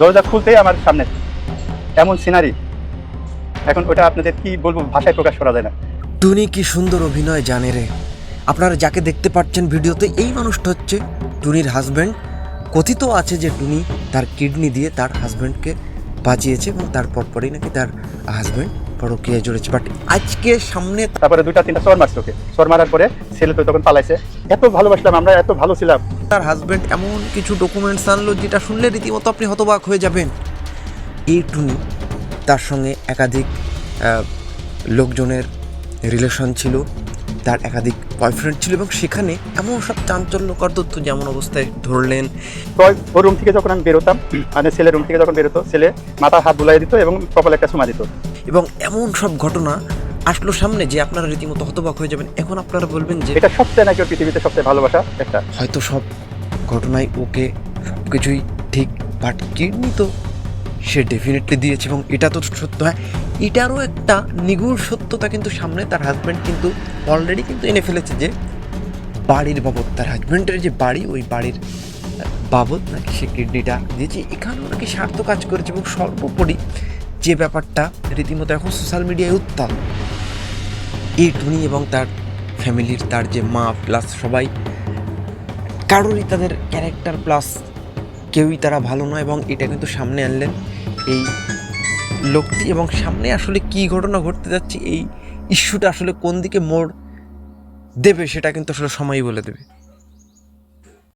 দরজা খুলতেই আমার সামনে এমন সিনারি এখন ওটা আপনাদের কি বলব ভাষায় প্রকাশ করা যায় না। টুনি কি সুন্দর অভিনয় জানে রে। আপনারা যাকে দেখতে পাচ্ছেন ভিডিওতে এই মানুষটা হচ্ছে টুনির হাজব্যান্ড কথিত আছে যে টুনি তার কিডনি দিয়ে তার হাজব্যান্ডকে বাঁচিয়েছে এবং তারপর পরেই নাকি তার হাজব্যান্ড পরকীয়ায় জড়েছে। বাট আজকে সামনে তারপরে দুইটা তিনটা চর মারছে ওকে। চর মারার পরে ছেলে তো তখন পালাইছে। এত ভালোবাসলাম আমরা এত ভালো ছিলাম। তার হাজব্যান্ড এমন কিছু ডকুমেন্টস আনলো যেটা শুনলে রীতিমতো আপনি হতবাক হয়ে যাবেন। এই টুনি তার সঙ্গে একাধিক লোকজনের রিলেশন ছিল তার একাধিক বয়ফ্রেন্ড ছিল এবং সেখানে এমন সব চাঞ্চল্যকর তথ্য যেমন অবস্থায় ধরলেন। ওর রুম থেকে যখন আমি বেরোতাম মানে ছেলের রুম থেকে যখন বেরোতো ছেলে মাথা হাত বুলাই দিত এবং কপালে একটা চুমা দিত। এবং এমন সব ঘটনা আসলো সামনে যে আপনারা রীতিমতো হতবাক হয়ে যাবেন। এখন আপনারা বলবেন যে এটা সবচেয়ে নাকি পৃথিবীতে সবচেয়ে ভালোবাসা একটা। হয়তো সব ঘটনায় ওকে সব কিছুই ঠিক বাট কিডনি তো সে ডেফিনেটলি দিয়েছে এবং এটা তো সত্য হয়। এটারও একটা নিগুড় সত্যতা কিন্তু সামনে তার হাজব্যান্ড কিন্তু অলরেডি কিন্তু এনে ফেলেছে যে বাড়ির বাবদ তার হাজব্যান্ডের যে বাড়ি ওই বাড়ির বাবদ নাকি সে কিডনিটা দিয়েছে এখানেও নাকি স্বার্থ কাজ করেছে এবং সর্বোপরি যে ব্যাপারটা রীতিমতো এখন সোশ্যাল মিডিয়ায় উত্তাল। এই টুনি এবং তার ফ্যামিলির, তার যে মা প্লাস সবাই, কারোরই তাদের ক্যারেক্টার প্লাস কেউই তারা ভালো নয় এবং এটা কিন্তু সামনে আনলেন এই লোকটি এবং সামনে আসলে কি ঘটনা ঘটতে যাচ্ছে, এই ইস্যুটা আসলে কোন দিকে মোড় দেবে সেটা কিন্তু আসলে সময়ই বলে দেবে।